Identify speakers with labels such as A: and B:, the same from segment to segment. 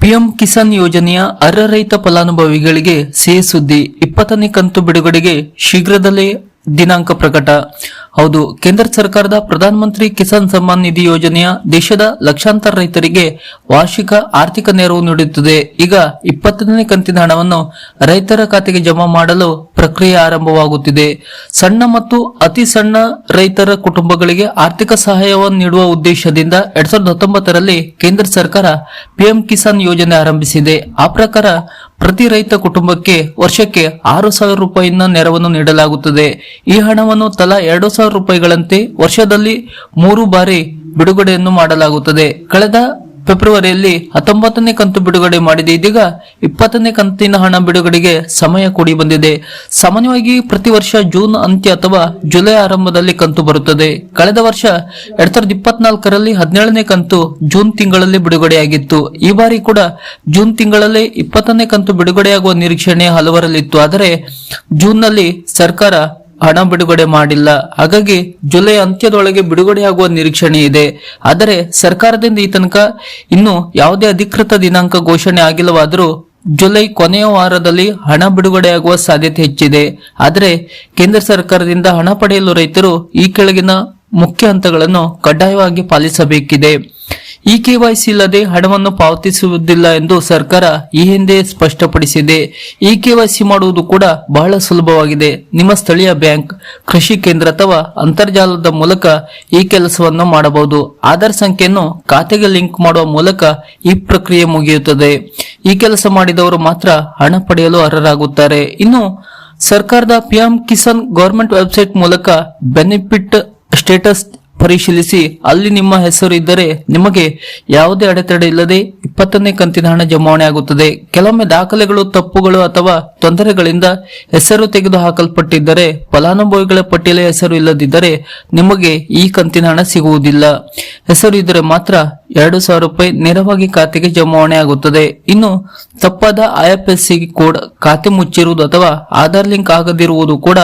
A: PM Kisan ಯೋಜನೆಯ ಅರ್ಹ ರೈತ ಫಲಾನುಭವಿಗಳಿಗೆ ಸೇ ಸುದ್ದಿ ಇಪ್ಪತ್ತನೇ ಕಂತು ಬಿಡುಗಡೆಗೆ ಶೀಘ್ರದಲ್ಲೇ ದಿನಾಂಕ ಪ್ರಕಟ. ಹೌದು, ಕೇಂದ್ರ ಸರ್ಕಾರದ ಪ್ರಧಾನಮಂತ್ರಿ ಕಿಸಾನ್ ಸಮ್ಮಾನ್ ನಿಧಿ ಯೋಜನೆಯ ದೇಶದ ಲಕ್ಷಾಂತರ ರೈತರಿಗೆ ವಾರ್ಷಿಕ ಆರ್ಥಿಕ ನೆರವು ನೀಡುತ್ತದೆ. ಈಗ ಇಪ್ಪತ್ತನೇ ಕಂತಿನ ಹಣವನ್ನು ರೈತರ ಖಾತೆಗೆ ಜಮಾ ಮಾಡಲು ಪ್ರಕ್ರಿಯೆ ಆರಂಭವಾಗುತ್ತಿದೆ. ಸಣ್ಣ ಮತ್ತು ಅತಿ ಸಣ್ಣ ರೈತರ ಕುಟುಂಬಗಳಿಗೆ ಆರ್ಥಿಕ ಸಹಾಯವನ್ನು ನೀಡುವ ಉದ್ದೇಶದಿಂದ ಎರಡ್ ಸಾವಿರದ ಹತ್ತೊಂಬತ್ತರಲ್ಲಿ ಕೇಂದ್ರ ಸರ್ಕಾರ ಪಿಎಂ ಕಿಸಾನ್ ಯೋಜನೆ ಆರಂಭಿಸಿದೆ. ಆ ಪ್ರಕಾರ ಪ್ರತಿ ರೈತ ಕುಟುಂಬಕ್ಕೆ ವರ್ಷಕ್ಕೆ ಆರು ಸಾವಿರ ರೂಪಾಯಿನ ನೆರವನ್ನು ನೀಡಲಾಗುತ್ತದೆ. ಈ ಹಣವನ್ನು ತಲಾ ಎರಡು ಸಾವಿರ ರೂಪಾಯಿಗಳಂತೆ ವರ್ಷದಲ್ಲಿ ಮೂರು ಬಾರಿ ಬಿಡುಗಡೆಯನ್ನು ಮಾಡಲಾಗುತ್ತದೆ. ಕಳೆದ ಫೆಬ್ರವರಿಯಲ್ಲಿ ಹತ್ತೊಂಬತ್ತನೇ ಕಂತು ಬಿಡುಗಡೆ ಮಾಡಿದೆ ಇದೀಗ ಇಪ್ಪತ್ತನೇ ಕಂತಿನ ಹಣ ಬಿಡುಗಡೆಗೆ ಸಮಯ ಕೂಡಿ ಬಂದಿದೆ. ಸಾಮಾನ್ಯವಾಗಿ ಪ್ರತಿ ವರ್ಷ ಜೂನ್ ಅಂತ್ಯ ಅಥವಾ ಜುಲೈ ಆರಂಭದಲ್ಲಿ ಕಂತು ಬರುತ್ತದೆ. ಕಳೆದ ವರ್ಷ ಎರಡ್ ಸಾವಿರದ ಇಪ್ಪತ್ನಾಲ್ಕರಲ್ಲಿ ಹದಿನೇಳನೇ ಕಂತು ಜೂನ್ ತಿಂಗಳಲ್ಲಿ ಬಿಡುಗಡೆಯಾಗಿತ್ತು. ಈ ಬಾರಿ ಕೂಡ ಜೂನ್ ತಿಂಗಳಲ್ಲಿ ಇಪ್ಪತ್ತನೇ ಕಂತು ಬಿಡುಗಡೆಯಾಗುವ ನಿರೀಕ್ಷಣೆ ಹಲವರಲ್ಲಿತ್ತು. ಆದರೆ ಜೂನ್ನಲ್ಲಿ ಸರ್ಕಾರ ಹಣ ಬಿಡುಗಡೆ ಮಾಡಿಲ್ಲ. ಹಾಗಾಗಿ ಜುಲೈ ಅಂತ್ಯದೊಳಗೆ ಬಿಡುಗಡೆಯಾಗುವ ನಿರೀಕ್ಷಣೆ ಇದೆ. ಆದರೆ ಸರ್ಕಾರದಿಂದ ಈ ತನಕ ಇನ್ನು ಯಾವುದೇ ಅಧಿಕೃತ ದಿನಾಂಕ ಘೋಷಣೆ ಆಗಿಲ್ಲವಾದರೂ ಜುಲೈ ಕೊನೆಯ ವಾರದಲ್ಲಿ ಹಣ ಬಿಡುಗಡೆಯಾಗುವ ಸಾಧ್ಯತೆ ಹೆಚ್ಚಿದೆ. ಆದರೆ ಕೇಂದ್ರ ಸರ್ಕಾರದಿಂದ ಹಣ ಪಡೆಯಲು ರೈತರು ಈ ಕೆಳಗಿನ ಮುಖ್ಯ ಹಂತಗಳನ್ನು ಕಡ್ಡಾಯವಾಗಿ ಪಾಲಿಸಬೇಕಿದೆ. ಇ ಕೆವೈಸಿ ಇಲ್ಲದೆ ಹಣವನ್ನು ಪಾವತಿಸುವುದಿಲ್ಲ ಎಂದು ಸರ್ಕಾರ ಈ ಹಿಂದೆ ಸ್ಪಷ್ಟಪಡಿಸಿದೆ. ಇ ಕೆವೈಸಿ ಮಾಡುವುದು ಕೂಡ ಬಹಳ ಸುಲಭವಾಗಿದೆ. ನಿಮ್ಮ ಸ್ಥಳೀಯ ಬ್ಯಾಂಕ್, ಕೃಷಿ ಕೇಂದ್ರ ಅಥವಾ ಅಂತರ್ಜಾಲದ ಮೂಲಕ ಈ ಕೆಲಸವನ್ನು ಮಾಡಬಹುದು. ಆಧಾರ್ ಸಂಖ್ಯೆಯನ್ನು ಖಾತೆಗೆ ಲಿಂಕ್ ಮಾಡುವ ಮೂಲಕ ಈ ಪ್ರಕ್ರಿಯೆ ಮುಗಿಯುತ್ತದೆ. ಈ ಕೆಲಸ ಮಾಡಿದವರು ಮಾತ್ರ ಹಣ ಪಡೆಯಲು ಅರ್ಹರಾಗುತ್ತಾರೆ. ಇನ್ನು, ಸರ್ಕಾರದ ಪಿಎಂ ಕಿಸಾನ್ ಗೌರ್ಮೆಂಟ್ ವೆಬ್ಸೈಟ್ ಮೂಲಕ ಬೆನಿಫಿಟ್ ಸ್ಟೇಟಸ್ ಪರಿಶೀಲಿಸಿ, ಅಲ್ಲಿ ನಿಮ್ಮ ಹೆಸರು ಇದ್ದರೆ ನಿಮಗೆ ಯಾವುದೇ ಅಡೆತಡೆ ಇಲ್ಲದೆ ಇಪ್ಪತ್ತನೇ ಕಂತಿನ ಹಣ ಜಮಾವಣೆ ಆಗುತ್ತದೆ. ಕೆಲವೊಮ್ಮೆ ದಾಖಲೆಗಳು, ತಪ್ಪುಗಳು ಅಥವಾ ತೊಂದರೆಗಳಿಂದ ಹೆಸರು ತೆಗೆದು ಹಾಕಲ್ಪಟ್ಟಿದ್ದರೆ ಫಲಾನುಭವಿಗಳ ಪಟ್ಟಿಯಲ್ಲಿ ಹೆಸರು ಇಲ್ಲದಿದ್ದರೆ ನಿಮಗೆ ಈ ಕಂತಿನ ಹಣ ಸಿಗುವುದಿಲ್ಲ. ಹೆಸರು ಇದ್ದರೆ ಮಾತ್ರ ಎರಡು ಸಾವಿರ ರೂಪಾಯಿ ನೇರವಾಗಿ ಖಾತೆಗೆ ಜಮಾವಣೆ ಆಗುತ್ತದೆ. ಇನ್ನು ತಪ್ಪಾದ ಐಎಫ್ಎಸ್ಸಿ ಕೋಡ್ ಖಾತೆ ಮುಚ್ಚಿರುವುದು ಅಥವಾ ಆಧಾರ್ ಲಿಂಕ್ ಆಗದಿರುವುದು ಕೂಡ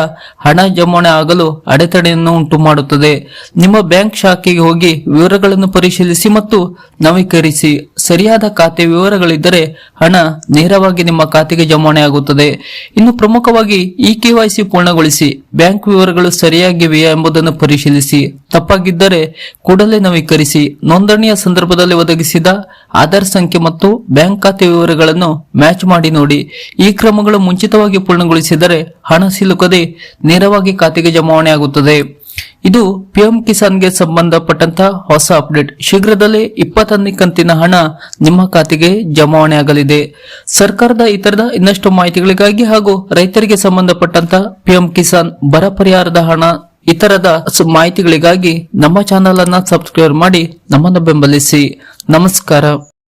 A: ಹಣ ಜಮಾವಣೆ ಆಗಲು ಅಡೆತಡೆಯನ್ನು ಉಂಟು ಮಾಡುತ್ತದೆ ನಿಮ್ಮ ಬ್ಯಾಂಕ್ ಶಾಖೆಗೆ ಹೋಗಿ ವಿವರಗಳನ್ನು ಪರಿಶೀಲಿಸಿ ಮತ್ತು ನವೀಕರಿಸಿ. ಸರಿಯಾದ ಖಾತೆ ವಿವರಗಳಿದ್ದರೆ ಹಣ ನೇರವಾಗಿ ನಿಮ್ಮ ಖಾತೆಗೆ ಜಮಾವಣೆ ಆಗುತ್ತದೆ ಇನ್ನು ಪ್ರಮುಖವಾಗಿ ಇ ಕೆವೈಸಿ ಪೂರ್ಣಗೊಳಿಸಿ ಬ್ಯಾಂಕ್ ವಿವರಗಳು ಸರಿಯಾಗಿವೆಯಾ ಎಂಬುದನ್ನು ಪರಿಶೀಲಿಸಿ. ತಪ್ಪಾಗಿದ್ದರೆ ಕೂಡಲೇ ನವೀಕರಿಸಿ. ನೋಂದಣಿಯ ಸಂದರ್ಭದಲ್ಲಿ ಒದಗಿಸಿದ ಆಧಾರ್ ಸಂಖ್ಯೆ ಮತ್ತು ಬ್ಯಾಂಕ್ ಖಾತೆ ವಿವರಗಳನ್ನು ಮ್ಯಾಚ್ ಮಾಡಿ ನೋಡಿ. ಈ ಕ್ರಮಗಳು ಮುಂಚಿತವಾಗಿ ಪೂರ್ಣಗೊಳಿಸಿದರೆ ಹಣ ಸಿಲುಕದೆ ನೇರವಾಗಿ ಖಾತೆಗೆ ಜಮಾವಣೆ ಆಗುತ್ತದೆ ಇದು ಪಿಎಂ ಕಿಸಾನ್ಗೆ ಸಂಬಂಧಪಟ್ಟಂತಹ ಹೊಸ ಅಪ್ಡೇಟ್. ಶೀಘ್ರದಲ್ಲೇ ಇಪ್ಪತ್ತೊಂದನೇ ಕಂತಿನ ಹಣ ನಿಮ್ಮ ಖಾತೆಗೆ ಜಮಾವಣೆ ಆಗಲಿದೆ. ಸರ್ಕಾರದ ಇತರದ ಇನ್ನಷ್ಟು ಮಾಹಿತಿಗಳಿಗಾಗಿ ಹಾಗೂ ರೈತರಿಗೆ ಸಂಬಂಧಪಟ್ಟಂತ ಪಿಎಂ ಕಿಸಾನ್ ಬರ ಪರಿಹಾರದ ಹಣ, ಇತರದ ಮಾಹಿತಿಗಳಿಗಾಗಿ ನಮ್ಮ ಚಾನೆಲ್ ಅನ್ನ ಸಬ್ಸ್ಕ್ರೈಬ್ ಮಾಡಿ ನಮ್ಮನ್ನು ಬೆಂಬಲಿಸಿ. ನಮಸ್ಕಾರ.